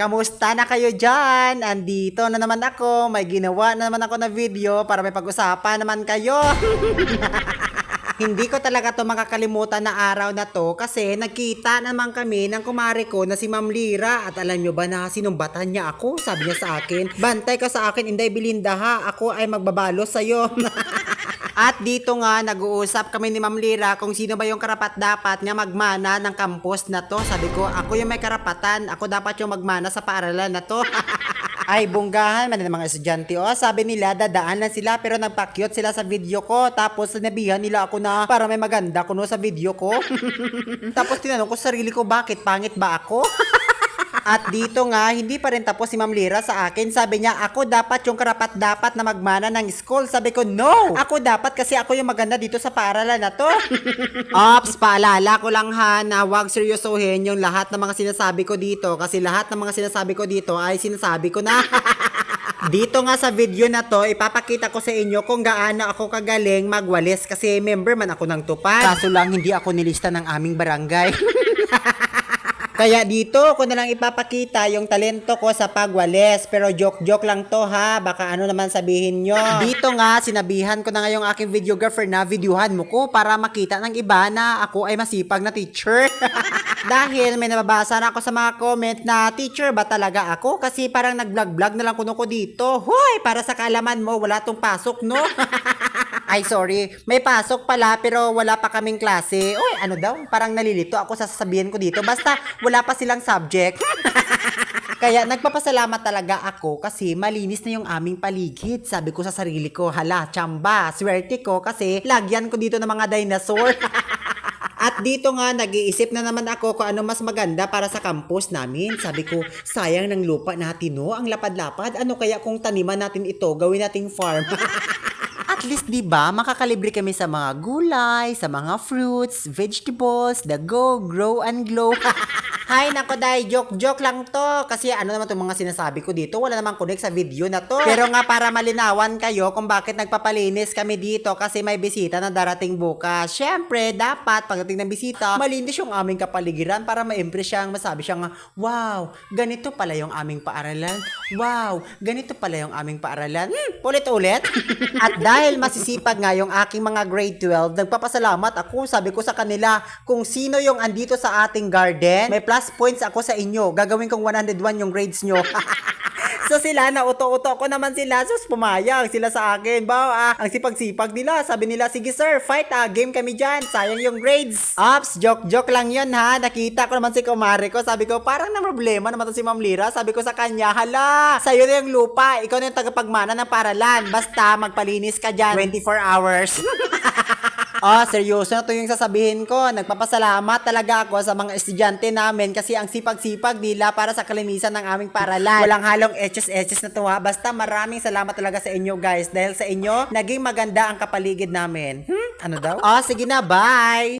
Kamusta na kayo dyan? Andito na naman ako. May ginawa na naman ako na video para may pag-usapan naman kayo. Hindi ko talaga to makakalimutan na araw na to kasi nagkita naman kami ng kumare ko na si Ma'am Lira at alam nyo ba na sinumbatan niya ako? Sabi niya sa akin, bantay ka sa akin, Inday Belinda ha, ako ay magbabalo sa'yo. At dito nga, nag-uusap kami ni Ma'am Lira kung sino ba yung karapat dapat nga magmana ng campus na to. Sabi ko, ako yung may karapatan. Ako dapat yung magmana sa paaralan na to. Ay, bunggahan man ng mga estudyante. O, sabi nila, dadaan lang sila pero nagpakyot sila sa video ko. Tapos, sinabihan nila ako na para may maganda kuno sa video ko. Tapos, tinanong ko sa sarili ko, bakit pangit ba ako? At dito nga, hindi pa rin tapos si Ma'am Lira sa akin. Sabi niya, ako dapat yung karapat dapat na magmana ng school. Sabi ko, no! Ako dapat kasi ako yung maganda dito sa paaralan na to. Ops, paalala ko lang ha na huwag seryosohin yung lahat ng mga sinasabi ko dito. Kasi lahat ng mga sinasabi ko dito ay sinasabi ko na. Dito nga sa video na to, ipapakita ko sa inyo kung gaano ako kagaling magwalis kasi member man ako ng tupad. Kaso lang hindi ako nilista ng aming barangay. Kaya dito ko na lang ipapakita yung talento ko sa pagwalis. Pero joke-joke lang to ha. Baka ano naman sabihin nyo. Dito nga, sinabihan ko na nga yung aking videographer na videohan mo ko para makita ng iba na ako ay masipag na teacher. Dahil may nababasa na ako sa mga comment na teacher ba talaga ako? Kasi parang nag-vlog-vlog na lang kuno ko dito. Hoy, para sa kaalaman mo, wala tong pasok, no? Ay, sorry. May pasok pala pero wala pa kaming klase. Uy, ano daw? Parang nalilito ako sa sasabihin ko dito. Basta wala pa silang subject. Kaya nagpapasalamat talaga ako kasi malinis na yung aming paligid. Sabi ko sa sarili ko, hala, chamba, swerte ko kasi lagyan ko dito ng mga dinosaur. At dito nga, nag-iisip na naman ako kung ano mas maganda para sa campus namin. Sabi ko, sayang ng lupa natin, no? Ang lapad-lapad. Ano kaya kung taniman natin ito, gawin nating farm? At least, di ba, makakalibre kami sa mga gulay, sa mga fruits, vegetables, the go, grow and glow. Hay, nako dahil joke-joke lang to. Kasi ano naman itong mga sinasabi ko dito, wala namang connect sa video na to. Pero nga para malinawan kayo kung bakit nagpapalinis kami dito kasi may bisita na darating bukas. Siyempre, dapat pagdating ng bisita, malinis yung aming kapaligiran para ma-impress siyang masabi siyang, wow, ganito pala yung aming paaralan. Wow, ganito pala yung aming paaralan. Hmm, ulit-ulit. At dahil masisipag nga yung aking mga grade 12, nagpapasalamat ako. Sabi ko sa kanila, kung sino yung andito sa ating garden, may plus points ako sa inyo. Gagawin kong 101 yung grades nyo. So sila, nauto-uto ko naman sila. So pumayag sila sa akin. Bao, ah, ang sipag-sipag nila. Sabi nila, sige sir, fight ah, game kami dyan. Sayang yung grades. Ops, joke-joke lang yun ha. Nakita ko naman si kumare ko. Sabi ko, parang na problema naman to si Ma'am Lira. Sabi ko sa kanya, hala, sa'yo na yung lupa. Ikaw na yung tagapagmana ng paralan. Basta magpalinis ka dyan 24 hours. Oh, seryoso na to yung sasabihin ko. Nagpapasalamat talaga ako sa mga estudyante namin kasi ang sipag-sipag nila para sa kalinisan ng aming paralan. Walang halong etches-etches na to ha. Basta maraming salamat talaga sa inyo guys. Dahil sa inyo, naging maganda ang kapaligid namin. Hmm? Ano daw? Oh, sige na. Bye!